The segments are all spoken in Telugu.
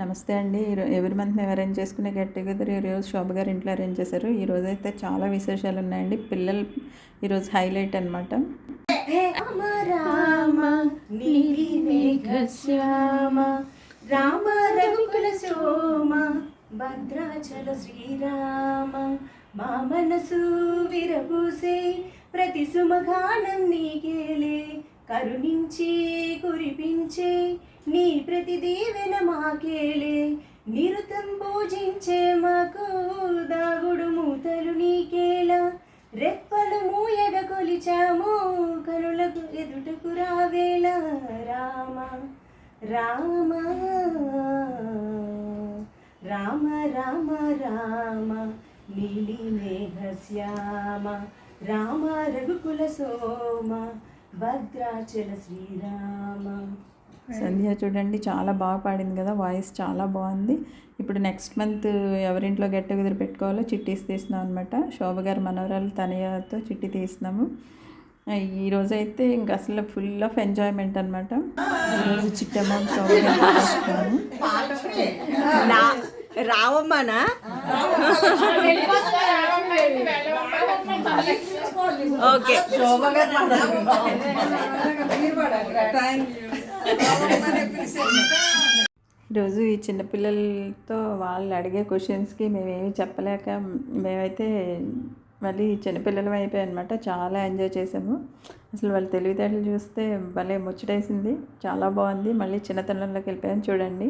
నమస్తే అండి. ఎవరి మంత్ మేము అరేంజ్ చేసుకునే గెట్ టుగెదర్ ఈరోజు శోభ గారు ఇంట్లో అరేంజ్ చేశారు. ఈరోజు అయితే చాలా విశేషాలు ఉన్నాయండి. పిల్లలు ఈరోజు హైలైట్ అనమాట శ్యామ రామ రఘుకుల సోమ భద్రాచల శ్రీరామ మా మనసు విరబూసే ప్రతి సుమగానం నీకేలే కరుణించి కురిపించే నీ ప్రతి దీవెన మాకేలే. నిరుతం పూజించే మాకు దాగుడు మూతలు నీకేలా. రెప్పలు మూయగ కొలిచాము కనులకు ఎదుటకు రావేళ రామ రామ రామ రామ రామ నీలి మేఘ శ్యామ రామ రఘుకుల సోమ. భద్రాచల శ్రీరామ. సంధ్య చూడండి చాలా బాగా పాడింది కదా వాయిస్ చాలా బాగుంది. ఇప్పుడు నెక్స్ట్ మంత్ ఎవరింట్లో గెట్ టుగెదర్ పెట్టుకోవాలో చిట్టీస్ తీస్తున్నాం అనమాట శోభ గారు మనవరాలు తనయతో చిట్టి తీస్తున్నాము. ఈరోజు అయితే ఇంక అసలు ఫుల్ ఆఫ్ ఎంజాయ్మెంట్ అనమాట ఈరోజు చిట్టి అమౌంట్ శోభ గారు రావమ్మనా? ఓకే. ఈరోజు ఈ చిన్నపిల్లలతో వాళ్ళు అడిగే క్వశ్చన్స్కి మేమేమి చెప్పలేక మేమైతే మళ్ళీ చిన్నపిల్లలం అయిపోయాయి అనమాట చాలా ఎంజాయ్ చేసాము. అసలు వాళ్ళ తెలివితేటలు చూస్తే భలే ముచ్చటేసింది. చాలా బాగుంది. మళ్ళీ చిన్నతనంలోకి వెళ్ళిపోయాను చూడండి.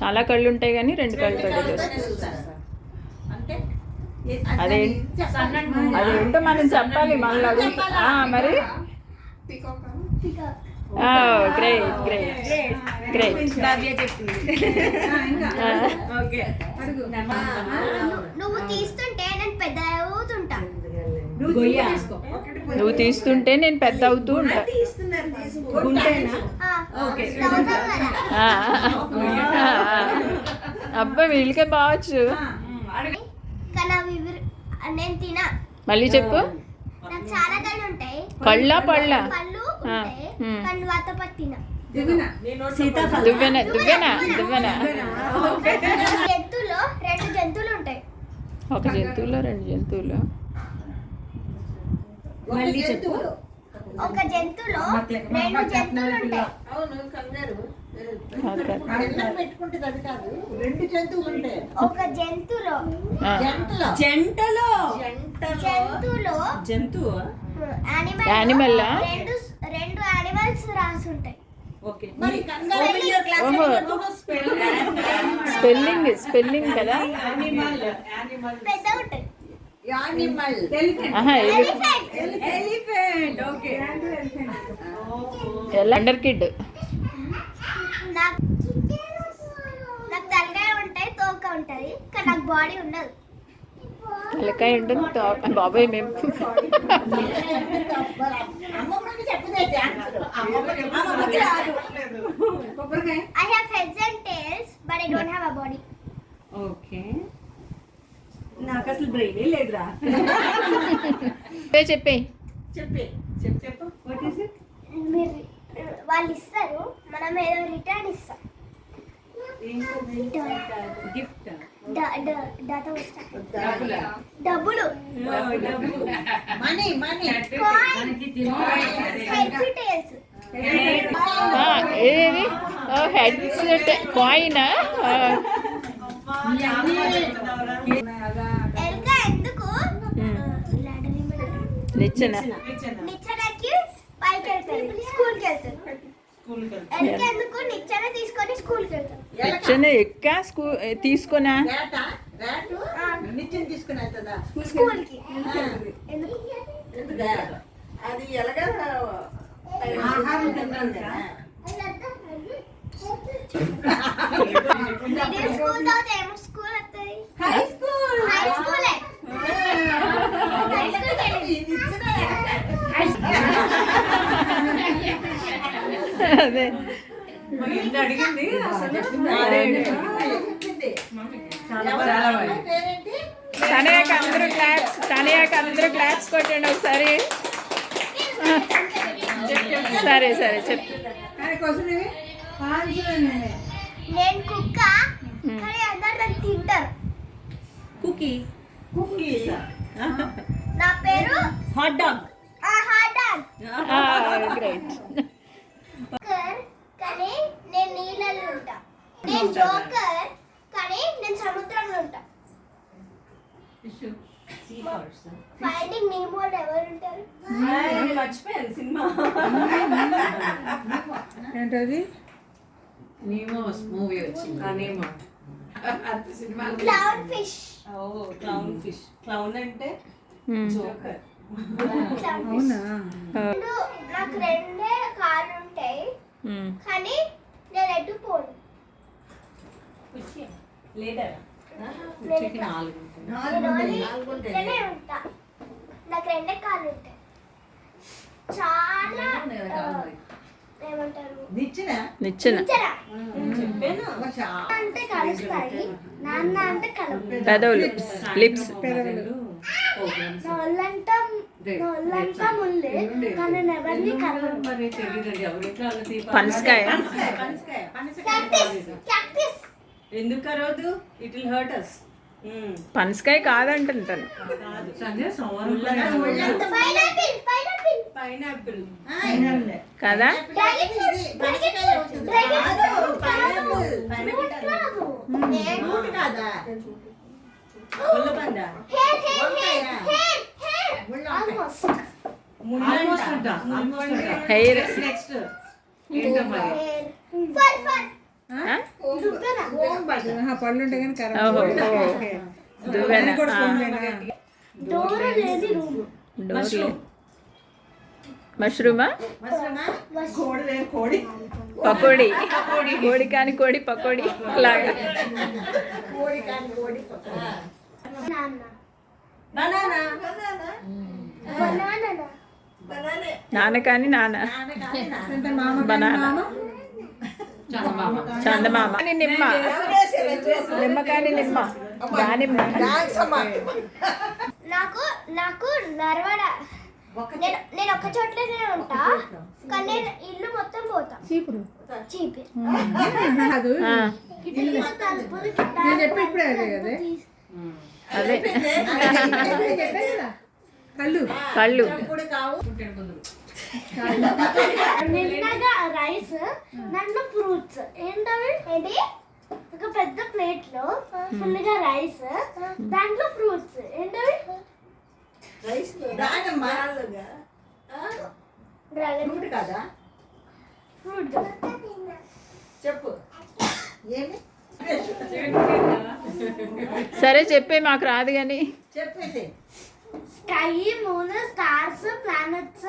చాలా కళ్ళు ఉంటాయి కానీ రెండు కళ్ళతో చూస్తాం. అదే అదేంటో మనం చెప్పాలి మళ్ళీ. మరి? గ్రేట్ గ్రేట్ గ్రేట్ నువ్వు తీస్తుంటే నేను పెద్ద అవుతుంటా. నువ్వు తీస్తుంటే నేను పెద్ద అవుతూ ఉంటా. అబ్బా వీళ్ళకే బావచ్చు. కానీ అవి విరి- నేను తినా. మళ్ళీ చెప్పు. నాకు చాలా కళ్ళు ఉంటాయి. కళ్ళ పళ్ళ? పళ్ళు ఆ, ఉంటాయి. ఉమ్. కానీ వాటితో పాటు తినా. దువ్వెన దువ్వెన దువ్వెన జంతువులో రెండు జంతువులు ఉంటాయి. ఒక జంతువులో రెండు జంతువులు. ఒక జంతువులో రెండు జంతువులు ఉంటాయి. రెండు జంతువులు ఉంటాయి ఒక జంతువులో. ఆ, జంటలో? జంతువులో. జంతువు? యానిమల్ Animal ఆ? రెండు రెండు యానిమల్స్ రాసి ఉంటాయి. ఓకే. మరి కంగారు ఓహో. స్పెల్లింగ్ స్పెల్లింగ్ కదా? యానిమల్ ఎలిఫెంట్ ఓకే కిడ్ నాకు నాకు తలకాయ ఉంటాయి తోక ఉంటది కానీ నాకు బాడీ ఉండదు. తలకాయ ఉంటుంది తో- బాబాయ్ మేము I have heads and tails but I don't have a body okay. నాకు అసలు బ్రెయినే లేదురా. చెప్పే. చెప్పే. చెప్పి వాట్ ఇస్ ఇట్ మీరు వాళ్ళు ఇస్తారు మనం ఏదో రిటర్న్ ఇస్తాం. గిఫ్ట్. డబ్బులు మనీ ఏది? హెడ్సెట్ కాయిన్ ఎలుక ఎందుకు? నిచ్చెన. నిచ్చెనకి పైకి వెళ్తారు. స్కూల్కి వెళ్తారు. నిచ్చెన ఎక్క? స్కూ తీసుకున్నా స్కూల్కి? అది ఎలాగా ఆహారం కదా స్కూల్ స్కూల్ స్కూల్! స్కూలే. ఇది అదే. అడిగింది అసలు చెప్పింది. చాలా బాగా. పేరేంటి తనయాక అందరూ క్లాప్స్ తనయాక అందరూ క్లాప్స్ కొట్టండి ఒకసారి. సరే సరే నేను కుక్క కానీ అందరు నన్ను తింటారు. కుకీ. కుక్కీస్? నా పేరు హాట్ డాగ్ ఆహాడాన్ గ్రేట్ జోకర్ కానీ నేను నీళ్ళలో ఉంటా. నేను జోకర్ కానీ నేను సముద్రంలో ఉంటా. ఫైండింగ్ నీమోలు ఎవరు ఉంటారు? మర్చిపోయాను సినిమా. ఏంటది? నీమోస్ మూవీ వచ్చింది. సినిమా క్లౌన్ ఫిష్ ఓ క్లౌన్ ఫిష్ క్లౌన్ అంటే జోకర్ అవునా? రెండు నాకు రెండే కార్లు ఉంటాయి. కానీ నేను ఎటు పోను. నాకు రెండే కార్లు ఉంటాయి. చాలా ఆ, ఏమంటారు? నిచ్చిన? నిచ్చెన. నిచ్చెన. చెప్పాను. అంటే కలుస్తాయి. నాన్న అంటే కలుపు పెదవులు. లిప్స్. పనసకాయ. ఎందుకు కరోదు? ఇట్ విల్ హర్ట్ అస్ పనసకాయ కాదంటుంటాను పైనాపిల్ పైనాపిల్ పైనాపిల్ కదా. కాదా ముళ్ళపండ హెయిర్ నెక్స్ట్ పళ్ళు ఉంటాయి కానీ మష్రూమా. కోడి కోడి. పకోడీ. కోడి కాని కోడి పకోడీ. లాగా. కోడి కాని కోడి నాన్న బనానా బనానా బనానే నాన్న. కాని నాన్న బనానా చందమామ. కాని నిమ్మ. నిమ్మ కాని నిమ్మ. దానిమ్మ నాకు నాకు నరవడ. నేను నేను ఒక చోట్లనే ఉంటా కానీ నేను ఇల్లు మొత్తం పోతా. చీపురు. చీపి. అది. ఆ, ఇల్లు. తలుపులు నేను చెప్పి ఇప్పుడే అదే కదా. అదే. కళ్ళు. కళ్ళు. నిన్నగా రైస్ నన్ను ఫ్రూట్స్. ఏంటవి? ఏంటి ఒక పెద్ద ప్లేట్లో ఫుల్గా రైస్ దాంట్లో ఫ్రూట్స్. ఏంటవి? డ్రాగన్ ఫ్రూట్ కాదా? ఫ్రూట్. చెప్పు. ఏమి? సరే చెప్పే మాకు రాదు కానీ చెప్పేసి. Sky moon stars planets.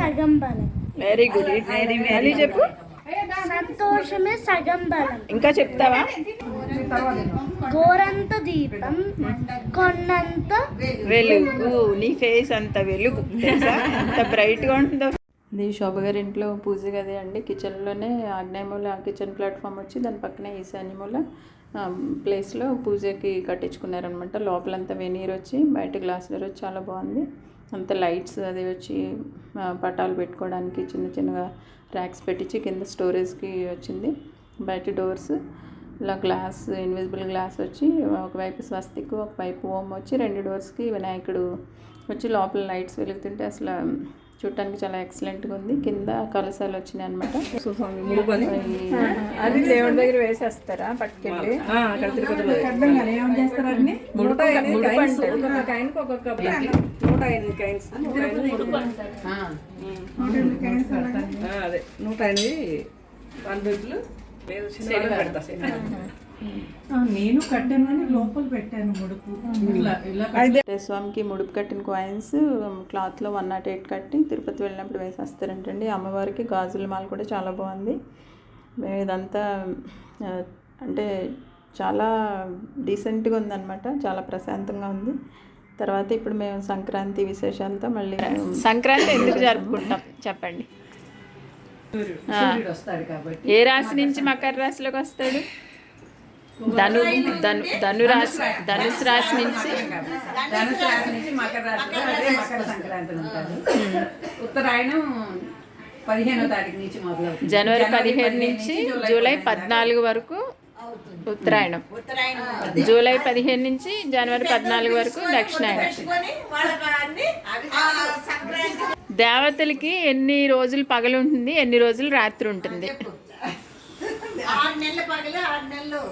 సగం బలం. వెరీ గుడ్ అని చెప్పు. సంతోషమే సగం బలం. ఇంకా చెప్తావా? గోరంత దీపం కొన్నంత వెలుగు. నీ ఫేస్ అంత వెలుగు. ఎంత బ్రైట్గా ఉంటుందో. ఇది శోభ గారి ఇంట్లో పూజ గది అండి. కిచెన్లోనే ఆగ్నేయమూల కిచెన్ ప్లాట్ఫామ్ వచ్చి దాని పక్కనే ఈశాన్యమూల ప్లేస్లో పూజకి కట్టించుకున్నారనమాట లోపలంతా వెనీర్ వచ్చి బయట గ్లాస్ డోర్ వచ్చి చాలా బాగుంది. అంత లైట్స్ అది వచ్చి పటాలు పెట్టుకోవడానికి చిన్న చిన్నగా ర్యాక్స్ పెట్టించి కింద స్టోరేజ్కి వచ్చింది. బయట డోర్స్ ఇలా గ్లాస్ ఇన్విజిబుల్ గ్లాస్ వచ్చి ఒకవైపు స్వస్తిక్ ఒకవైపు ఓం వచ్చి రెండు డోర్స్కి వినాయకుడు వచ్చి లోపల లైట్స్ వెలుగుతుంటే అసలు చూడటానికి చాలా ఎక్సలెంట్గా ఉంది. కింద కలసాలు వచ్చినాయి అనమాట అది దేవుడి దగ్గర వేసేస్తారా పట్టుకెళ్ళి నూట ఎనిమిది అలాగే. అదే. నూట ఎనిమిది పెడతా నేను కట్టాను కానీ లోపల పెట్టాను ముడుపు. ఇట్లా ఇలా వెంకటేశ్వర స్వామికి ముడుపు కట్టిన కాయిన్స్ క్లాత్లో వన్ నాట్ ఎయిట్ కట్టి తిరుపతి వెళ్ళినప్పుడు వేసేస్తారంటండి. అమ్మవారికి గాజుల మాల కూడా చాలా బాగుంది. మేము ఇదంతా అంటే చాలా డీసెంట్గా ఉందన్నమాట. చాలా ప్రశాంతంగా ఉంది. తర్వాత ఇప్పుడు మేము సంక్రాంతి విశేషాలతో మళ్ళీ సంక్రాంతి ఎందుకు జరుపుకుంటాం? చెప్పండి. సూర్యుడు వస్తాడు కాబట్టి. ఏ రాశి నుంచి మకర రాశిలోకి వస్తాడు? ధను ధను ధనురాశి ధనుసు రాశి. నుంచి? ధనుసు రాశి నుంచి మకర రాశి అదే మకర సంక్రాంతి ఉంటుంది. ఉత్తరాయణం పదిహేనో తారీఖు నుంచి మొదలవుతుంది. జనవరి పదిహేను నుంచి జూలై పద్నాలుగు వరకు ఉత్తరాయణం. ఉత్తరాయణం జూలై పదిహేను నుంచి జనవరి పద్నాలుగు వరకు దక్షిణాయనం. సంక్రాంతి. దేవతలకి ఎన్ని రోజులు పగలు ఉంటుంది ఎన్ని రోజులు రాత్రి ఉంటుంది? ఆరు నెలల పగలు ఆరు నెలలు.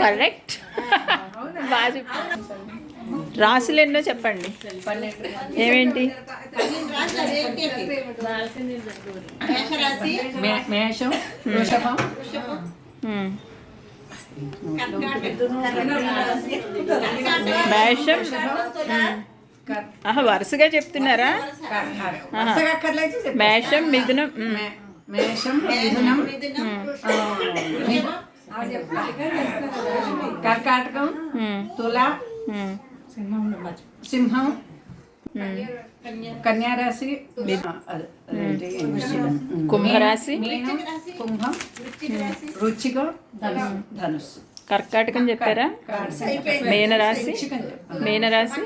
కరెక్ట్ బాగా రాసులు ఎన్నో చెప్పండి. ఏమేంటి? మేషం వృషభం. మేషం? వరుసగా చెప్తున్నారా. మేషం మిథునం మేషం మిథునం మిథునం, ఆ, మి- కర్కాటకం. తుల. సింహం కన్యారాశి? కుంభరాశి? కుంభం రుచికం ధనుసు. ధనుస్సు కర్కాటకం చెప్పారా? మీనరాశి. మీనరాశి?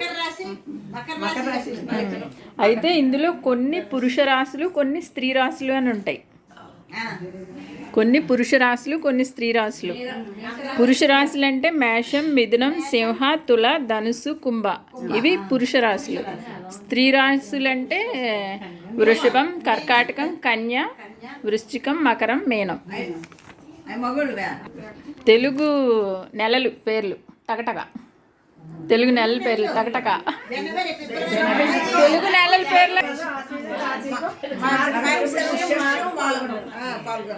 అయితే ఇందులో కొన్ని పురుష రాశులు కొన్ని స్త్రీ రాశులు అని ఉంటాయి. కొన్ని పురుష రాశులు కొన్ని స్త్రీ రాశులు పురుష రాశులు అంటే మేషం మిథునం సింహ తుల ధనుసు కుంభ. ఇవి పురుష రాశులు స్త్రీ రాశులు అంటే వృషభం కర్కాటకం కన్య వృశ్చికం మకరం మీనం. తెలుగు నెలలు పేర్లు టకటక తెలుగు నెలల పేర్లు టకటక. తెలుగు నెలల పేర్లు.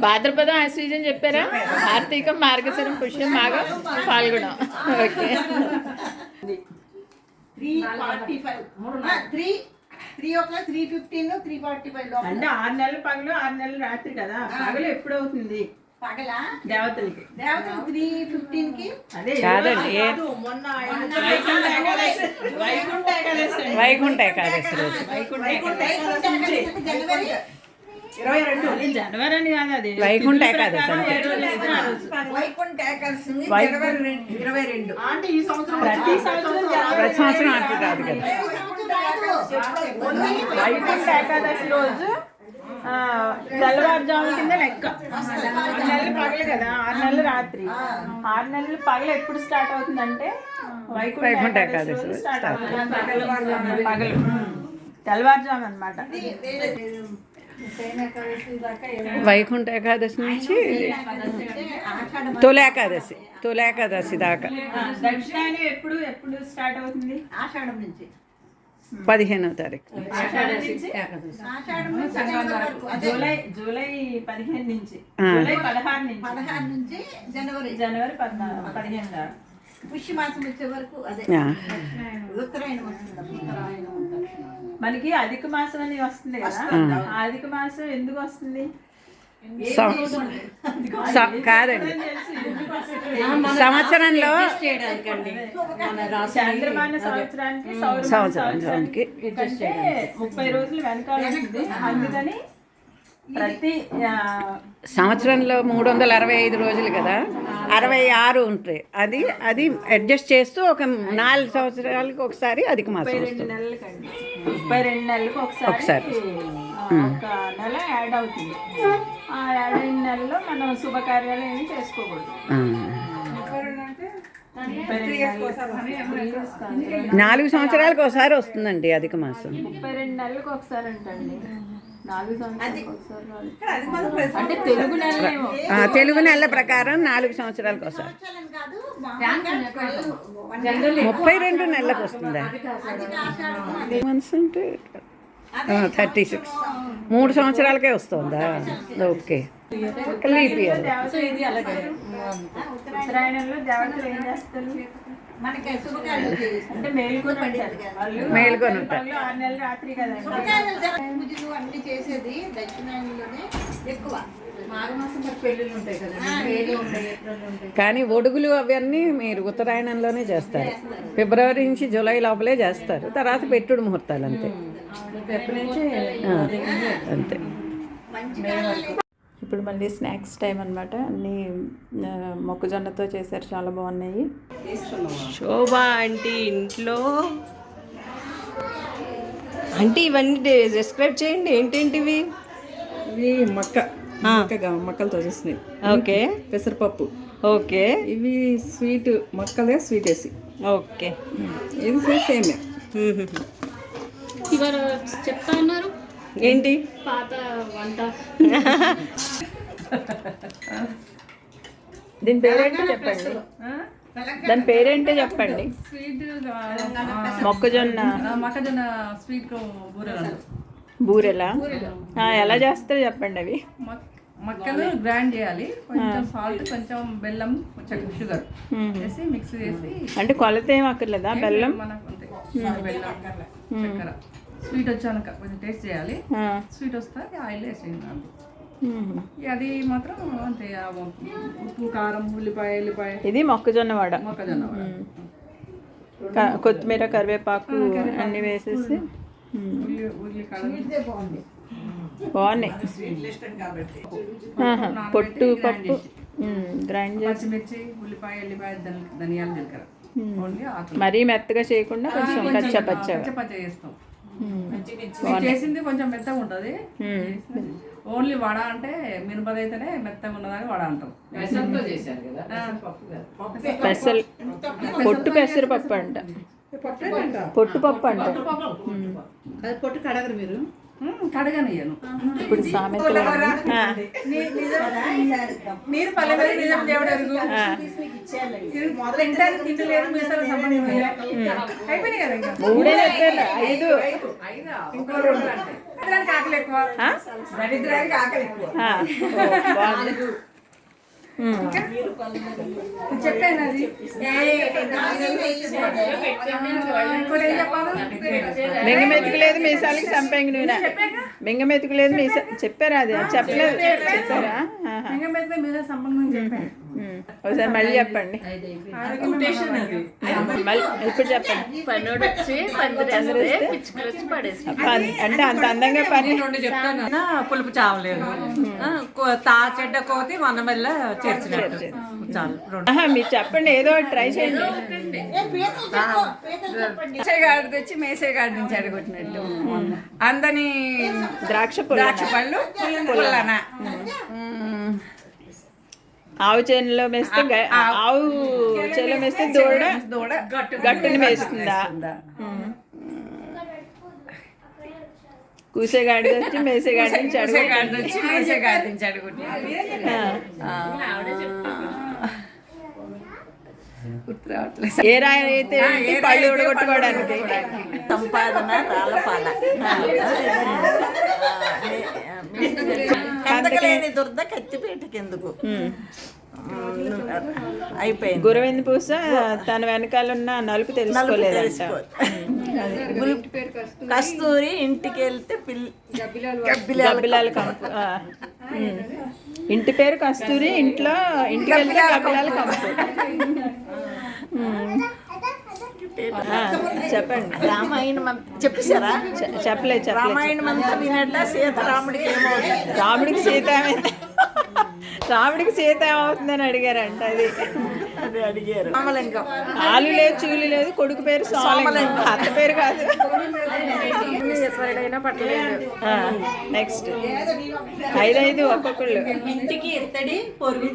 భాద్రపదం ఆశ్వీజం చెప్పారా? కార్తీకం మార్గశిరం పుష్యం బాగా పాల్గొనం okay. Three forty five three three o'clock three fifteen three forty five అంటే ఆరు నెలలు పగలు ఆరు నెలలు రాత్రి కదా. పగలు ఎప్పుడు అవుతుంది కాదండి వైకుంఠ ఏకాదశి. రోజు. జనవరి? ఇరవై రెండు. అది జనవరి అని కాదు అది. వైకుంఠ ఏకాదశి. వైకుంఠ జనవరి రెండు- ఇరవై రెండు. అంటే ఈ సంవత్సరం ప్రతి సంవత్సరం ప్రతి సంవత్సరం కాదు కదా? వైకుంఠ ఏకాదశి రోజు తెల్లవారుజాము కింద లెక్క. ఆరు నెలలు పగలు కదా ఆరు నెలలు రాత్రి. ఆరు నెలలు పగలు ఎప్పుడు స్టార్ట్ అవుతుందంటే వైకుంఠ వైకుంఠ ఏకాదశి స్టార్ట్ అవుతుంది. పగలు. తెల్లవారుజాము అనమాట వైకుంఠ ఏకాదశి నుంచి తొలి ఏకాదశి తొలి ఏకాదశి దాకా. ఎప్పుడు ఎప్పుడు స్టార్ట్ అవుతుంది? ఆషాఢం నుంచి. పదిహేనవ తారీఖు జూలై జూలై పదిహేను నుంచి. జూలై పదహారు నుంచి. పదహారు నుంచి జనవరి. జనవరి పద్నాలుగు పదిహేను దాకా. పుష్యమాసం వచ్చే వరకు అదే. ఉత్తరాయణం మనకి అధిక మాసం అని వస్తుంది కదా? అధిక మాసం ఎందుకు వస్తుంది? కాదండి. సంవత్సరంలో సంవత్సరానికి ముప్పై రోజులు అందుకని ప్రతి సంవత్సరంలో మూడు వందల అరవై ఐదు రోజులు కదా? అరవై ఆరు ఉంటాయి అది అది అడ్జస్ట్ చేస్తూ ఒక నాలుగు సంవత్సరాలకి ఒకసారి అధిక మాసం ముప్పై రెండు వస్తుంది. నెలలకండి. ముప్పై రెండు నెలలకు ఒకసారి. ఒక నెల యాడ్ అవుతుంది. ఆ యాడ్ అయిన నెలలో మనం శుభకార్యాలు ఏమి చేసుకోకూడదు. నాలుగు సంవత్సరాలకు ఒకసారి వస్తుందండి అధిక మాసం. ముప్పై రెండు నెలలకు ఒకసారి అంటండి. నాలుగు సంవత్సరాలకు ఒకసారి రాదు. అంటే తెలుగు నెలలేమో ఆ, తెలుగు నెలల ప్రకారం నాలుగు సంవత్సరాలకు ఒకసారి. ముప్పై రెండు నెలలకు వస్తుందా? మంత్స్ అంటే థర్టీ సిక్స్ మూడు సంవత్సరాలకే వస్తుందా? ఓకే. లీప్ ఇయర్ మేల్కొని ఉంటారు. అన్ని చేసేది దక్షిణాయనంలోనే ఎక్కువ. కానీ ఒడుగులు అవన్నీ మీరు ఉత్తరాయణంలోనే చేస్తారు. ఫిబ్రవరి నుంచి జూలై లోపలే చేస్తారు. తర్వాత పెట్టుడు ముహూర్తాలు అంతే అంతే. ఇప్పుడు మళ్ళీ స్నాక్స్ టైం అనమాట అన్నీ మొక్కజొన్నతో చేశారు. చాలా బాగున్నాయి. శోభ ఆంటీ ఇంట్లో. అంటే ఇవన్నీ డిస్క్రైబ్ చేయండి. ఏంటేంటివి? ఇవి మక్క. మక్క మక్కలతో చేసినాయి ఓకే. పెసరపప్పు. ఓకే. ఇవి స్వీట్ మక్కలే స్వీట్ వేసి. ఓకే. ఇది సేమే ఇవాళ చెప్తా అన్నారు. ఏంటి? పాత వంట. దీని పేరేంటో చెప్పండి. దాని పేరేంటో చెప్పండి. స్వీట్ మొక్కజొన్న. మొక్కజొన్న స్వీట్ బూరెలు ఎలా చేస్తారో చెప్పండి అవి. మక్- మక్కలు గ్రైండ్ చేయాలి. కొంచెం సాల్ట్ కొంచెం బెల్లం కొంచెం షుగర్ వేసి మిక్స్ చేసి అంటే కొలత ఏం అక్కర్లేదా? బెల్లం? బెల్లం చక్కెర. స్వీట్ వచ్చాక కొంచెం టేస్ట్ చేయాలి. స్వీట్ వస్తే ఆయిల్ వేసేయండి అంతే. అది మాత్రం అంతే ఉప్పు కారం ఉల్లిపాయ ఎల్లిపాయ. ఇది మొక్కజొన్న వడ. మొక్కజొన్న వడ. కొత్తిమీర కరివేపాకు అన్నీ వేసేసి. మ్మ్. ఉల్లి ఉల్లి కారం. బాగున్నాయి. పొట్టు పప్పు. గ్రైండ్ చేసి. పచ్చిమిర్చి ఉల్లిపాయ ఎల్లిపాయ ధన్- ధనియాలు జీలకర్ర. మరీ మెత్తగా చేయకుండా కొంచెం కచ్చా పచ్చ చేస్తాం. చేసింది కొంచెం మెత్తగా ఉంటుంది. ఓన్లీ వడ అంటే మినపది అయితేనే మెత్తగా ఉన్నదని వడ అంటాం. పెసలు పొట్టు పెసరపప్పు అంట. పొట్టు పప్పు అంట. అది పొట్టు కడగరు మీరు? ఇప్పుడు సామెతలు అన్నీ. ఆ, నీరు పల్లె మీద నిజం. దేవుడు ఎరుగు తింటానికి తిండి లేదు మీసాల సంబంధం లేదు. అయిపోయినాయి కదా ఇంకా? మూడే చెప్పారు ఐదు. అయినా ఇంకో రెండు. అంటే దరిద్రానికి ఆకలి ఎక్కువ. ఆ? దరిద్రానికి ఆకలి ఎక్కువ. ఆ, ఓ, బాగుంది మ్మ్. చెప్పాను అది ఇంకోటి ఏం చెప్పాలి మింగ మెతుకులేదు మీసాలకి సంపంగి నూనె మింగ మెతుకులేదు మీసా చెప్పారా? అది చెప్పలేదు చెప్పారా మ్మ్. ఒకసారి మళ్ళీ చెప్పండి. ఇప్పుడు చెప్పండి. పన్నోడు వచ్చి పిచ్చుకలు వచ్చి పడేసి. అప్ప, అంటే అంత అందంగా పని రెండు చెప్తాను. పులుపు చావలేదు ఆ, కో- తా చెడ్డ కోతి మన మెల్ల చేర్చినట్టు. చాలు రెండు. ఆహా, మీరు చెప్పండి. ఏదో ఒకటి ట్రై చేయండి. మేసేగాడు తెచ్చి మేసేగాడు నుంచి అడగొట్టినట్టు. అందని ద్రాక్ష ద్రాక్ష పళ్ళు పుల్లన? ఆవు చేనులో వేస్తే గ- ఆవు చేలో వేస్తే దూడ దూడ గట్టుని వేస్తుందా మ్మ్. కూసేగాడి వచ్చి మేసేగాడి నుంచి అడుగు మేసేగాడు తెచ్చి మేసేగాడు నుంచి గుర్తురావట్లేదు ఏ రాయి అయితే? పళ్ళు ఉడగొట్టుకోవడానికి. సంపాదన కందకలేని దురద కత్తిపేటకి ఎందుకు అయిపోయింది. గురవింద పూస? తన వెనకాల ఉన్న నలుపు తెలుసుకోలేదంట. కస్తూరి ఇంటికి వెళ్తే పిల్లి గబ్బిలాల కంపు. ఇంటి పేరు కస్తూరి ఇంట్లో ఇంటికి వెళ్తే గబ్బిలాల కంపు. చెప్పండి. రామాయణం చెప్పేశారా? చెప్పలేదు రామాయణం అంతా వినట్లా సీతారాముడికి ఏమవుతుంది? రాముడికి సీత? రాముడికి సీత ఏమవుతుందని అడిగారంట అది. అది అడిగారు. ఆలు లేదు చూలు లేదు కొడుకు పేరు సోమలింగం. అత్త పేరు కాదు. నెక్స్ట్ ఐదైదు ఒక్కొక్కళ్ళు. ఇంటికి ఎత్తడి పొరుగు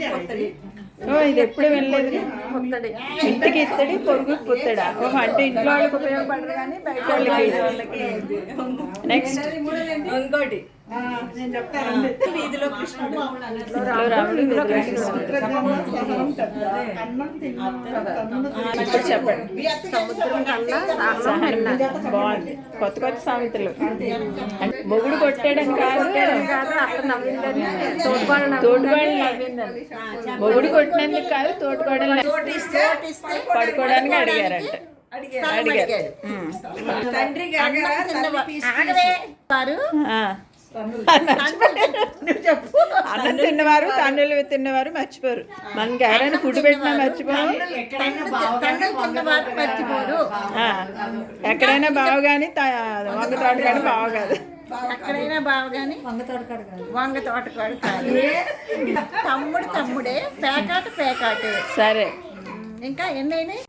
ఇది ఎప్పుడు వినలేదు. ఇంటికి ఇత్తడి పొరుగు పుత్తడా ఓహో అంటే ఇంట్లో వాళ్ళకి ఉపయోగపడరు కానీ బయట వాళ్ళకి నెక్స్ట్ ఇంకోటి. వీధిలో కృష్ణుడు. చెప్పండి. బాగుంది. కొత్త కొత్త సామెతలు. అంటే మొగుడు కొట్టాడని కాదు. తోడుకోవడం మొగుడు కొట్టినందుకు కాదు తోడుకోవడం పడుకోవడానికి అడిగారంట. అడిగారు. తండ్రి వారు అన్నం తిన్నవారు తన్నులు తిన్నవారు మర్చిపోరు. మనకి ఎవరైనా ఫుడ్ పెట్టినా మర్చిపోరు ఎక్కడైనా బావ కానీ వంగ తోట కానీ బావ కాదు ఎక్కడైనా బావ కానీ వంగ తోటకాడు కాదు. వంగ తోటకాడు కాదు. తమ్ముడు తమ్ముడే పేకాట పేకాటే. సరే. ఇంకా ఎన్ని అయినాయి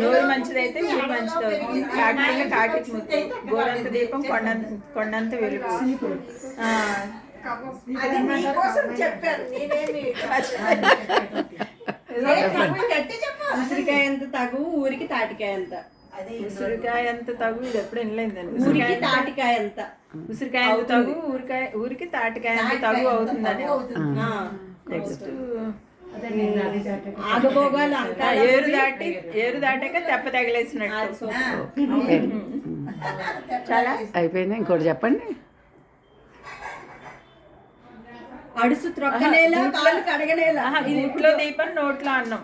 నోరు మంచిదైతే ఊరు మంచిది అవుతుంది. కాకిపిల్ల కాకి ముద్దు. గోరంత దీపం కొండంత కొండంత వెలుగు. ఆ, అది నీకోసం చెప్పాను నేనేమి గట్టి చెప్పు ఉసిరికాయ ఎంత తగు ఊరికి తాటికాయ ఎంత ఉసిరికాయ ఎంత తగు ఇది ఎప్పుడు వినలేదండి ఊరికి తాటికాయ ఎంత ఉసిరికాయ ఎంత తగు ఊరికాయ ఊరికి తాటికాయ ఎంత తగు అవుతుందని. ఆ. నెక్స్ట్ ఆగభోగాలు అంతా ఏరు దాటి ఏరు దాటాక తెప్ప తగిలేసినట్టు. చాలా? అయిపోయింది. ఇంకోటి చెప్పండి. అడుసు త్రొక్కనేలా కడగనేలా. గూట్లో దీపం నోట్లో అన్నం.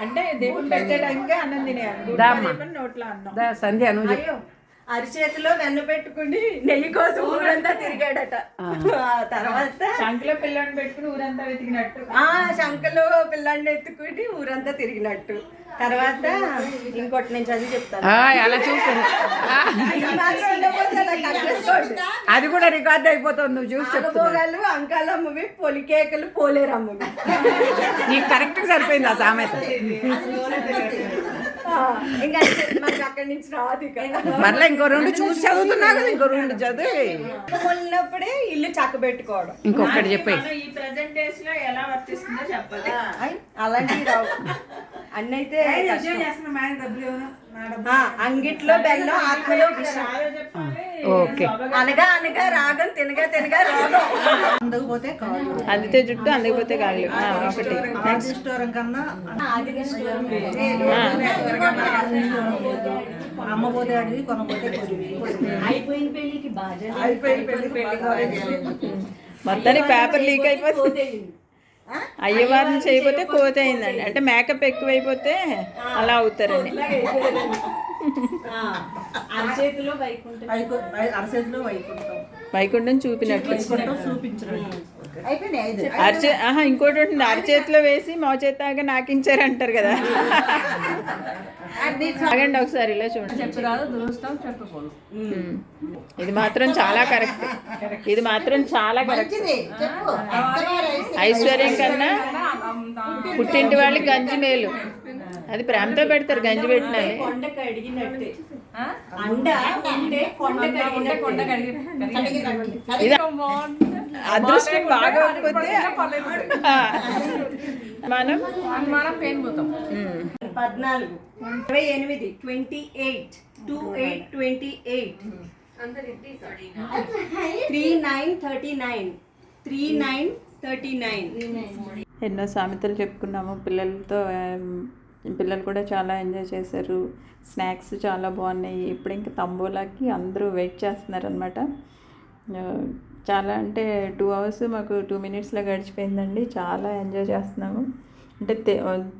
అంటే దీపం. పెట్టడానికి అన్నం తినేయాలి. నోట్లో అన్నం. దా సంధ్య. అయ్యో. అరిచేతిలో వెన్న పెట్టుకుని నెయ్యి కోసం ఊరంతా తిరిగాడట. ఆ. తర్వాత శంఖలో పిల్లని పెట్టుకుని ఊరంతా వెతికినట్టు. ఆ శంకలో పిల్లాన్ని ఎత్తుకుని ఊరంతా తిరిగినట్టు. తర్వాత ఇంకోటి నేను చదివి చెప్తాను. అలా. అది కూడా రికార్డ్ అయిపోతుంది నువ్వు చూసి ఆగభోగాలు అంకాలమ్మవి పొలికేకలు పోలేరమ్మవి. నీకు కరెక్ట్గా సరిపోయింది ఆ సామెత. ఇంకా మనకి అక్కడి నుంచి రాదు ఇక. మరలా ఇంకో రెండు చూసి చదువుతున్నా కదా ఇంకో రెండు చదివి. మొన్నప్పుడే ఇల్లు చక్కబెట్టుకోవడం ఇంకొకటి చెప్పే ఈ ప్రెసెంట్ డేస్లో ఎలా వర్తిస్తుందో చెప్పాలి. అలాంటివి రావు. అన్నీ అయితే కష్టం. ఆ, అంగిట్లో బెల్లం ఆత్మలో ఓకే. అనగా అనగా రాగం తినగా తినగా రోగం. అందకపోతే అందితే జుట్టు అందకపోతే కాళ్ళు. ఒకటి. ఆది స్టోరం కన్నా అమ్మపోతే అడివి కొనపోతే అయిపోయిన పెళ్ళికి బాగా అయిపోయిన పెళ్ళి పెళ్ళి మొత్తానికి పేపర్ లీక్ అయిపోతుంది. అయ్యవారిని చేయకపోతే కోత అయిందండి. అంటే మేకప్ ఎక్కువైపోతే అలా అవుతారని. అరచేతిలో వైకుంఠం. అరసేజ్లో వైకుంటాం వైకుంఠం చూపినట్లు చూపించడం. అయిపోయినాయి ఐదు. అరచే ఆహా ఇంకోటి ఉంటుంది. అరచేతిలో వేసి మోచేతాగా నాకించారు అంటారు కదా. ఆగండి ఒకసారి ఇలా చూడండి. ఇది మాత్రం చాలా కరెక్ట్. ఇది మాత్రం చాలా కరెక్ట్. చెప్పు. ఐశ్వర్యం కన్నా పుట్టింటి వాళ్ళకి గంజి మేలు అది ప్రేమతో పెడతారు గంజి పెట్టిన. కొండ కడిగినట్టే. అండ ఉంటే కొండ ఇది అదృష్టం బాగా పోతే మనం? ఉమ్. పద్నాలుగు. ఇరవై ఎనిమిది. Twenty eight. Two eight twenty eight. Three nine thirty nine. Three nine thirty nine. ఎన్నో సామెతలు చెప్పుకున్నాము పిల్లలతో పిల్లలు కూడా చాలా ఎంజాయ్ చేశారు. స్నాక్స్ చాలా బాగున్నాయి. ఇప్పుడు ఇంకా తంబోలాకి అందరూ వెయిట్ చేస్తున్నారు అనమాట చాలా అంటే టూ అవర్స్ మాకు టూ మినిట్స్లో గడిచిపోయిందండి. చాలా ఎంజాయ్ చేస్తున్నాము. అంటే తె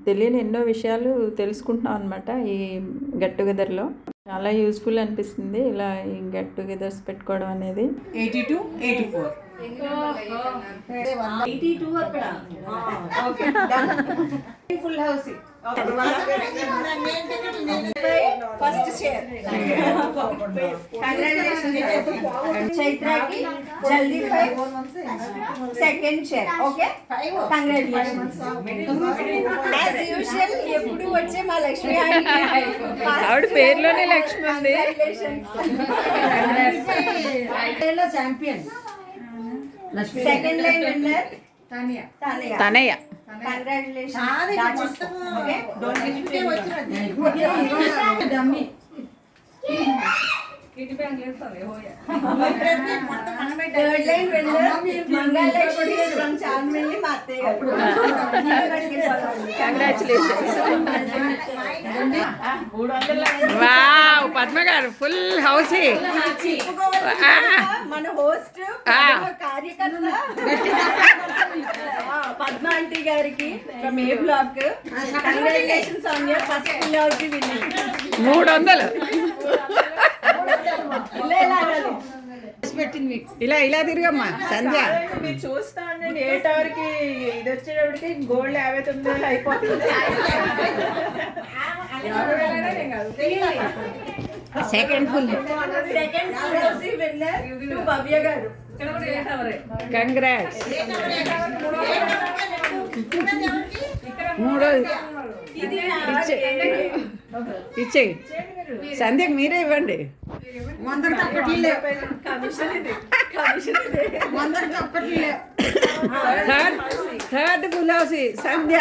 తెలియని ఎన్నో విషయాలు తెలుసుకుంటున్నాం అనమాట ఈ గెట్ టుగెదర్లో. చాలా యూస్ఫుల్ అనిపిస్తుంది ఇలా ఈ గెట్ టుగెదర్స్ పెట్టుకోవడం అనేది. Eighty two eighty four. Eighty two అక్కడ okay full house first share చైత్రకి జల్దీ five second share okay congratulations as usual ఎప్పుడు వచ్చే మా లక్ష్మి ఆవిడ పేరులోనే లక్ష్మి ఉంది champion second line winner Tania. Dummy third line winner Mangalalakshmi from Charmilli మా అత్తయ్య గారు. కంగ్రాచులేషన్స్ పద్మ గారు ఫుల్ హౌస్ మన హోస్ట్. కార్యకర్త. పద్మ ఆంటీ గారికి from A block congratulations on your first full house winning మూడు వందలు ఇలా ఇలా అనాలి. ఇలా ఇలా తిరిగమ్మా సంధ్య. మీరు చూస్తా ఉండండి ఏ టవర్కి ఇది వచ్చేటప్పటికి గోల్డ్ యాభై తొమ్మిది వేలు అయిపోతుంది. Second full second winner to Bhavya garu congrats మూడో ఇచ్చే. సంధ్యకి మీరే ఇవ్వండి. థర్డ్ థర్డ్ గులాసి సంధ్య.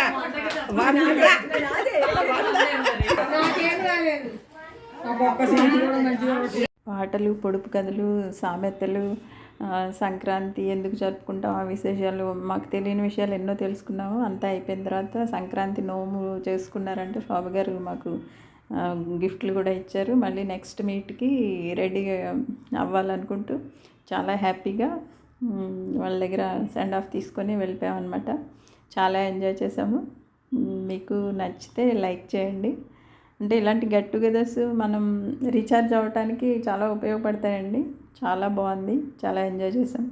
వంద. నాకేం రాలేదు. పాటలు పొడుపు కథలు సామెతలు సంక్రాంతి ఎందుకు జరుపుకుంటాం ఆ విశేషాలు మాకు తెలియని విషయాలు ఎన్నో తెలుసుకున్నాము. అంతా అయిపోయిన తర్వాత సంక్రాంతి నోము చేసుకున్నారంటే శోభ గారు మాకు గిఫ్ట్లు కూడా ఇచ్చారు. మళ్ళీ నెక్స్ట్ మీట్కి రెడీగా అవ్వాలనుకుంటూ చాలా హ్యాపీగా వాళ్ళ దగ్గర సెండ్ ఆఫ్ తీసుకొని వెళ్ళిపోయామన్నమాట. చాలా ఎంజాయ్ చేసాము మీకు నచ్చితే లైక్ చేయండి. అంటే ఇలాంటి గెట్ టుగెదర్స్ మనం రీఛార్జ్ అవ్వటానికి చాలా ఉపయోగపడతాయండి. చాలా బాగుంది. చాలా ఎంజాయ్ చేసాం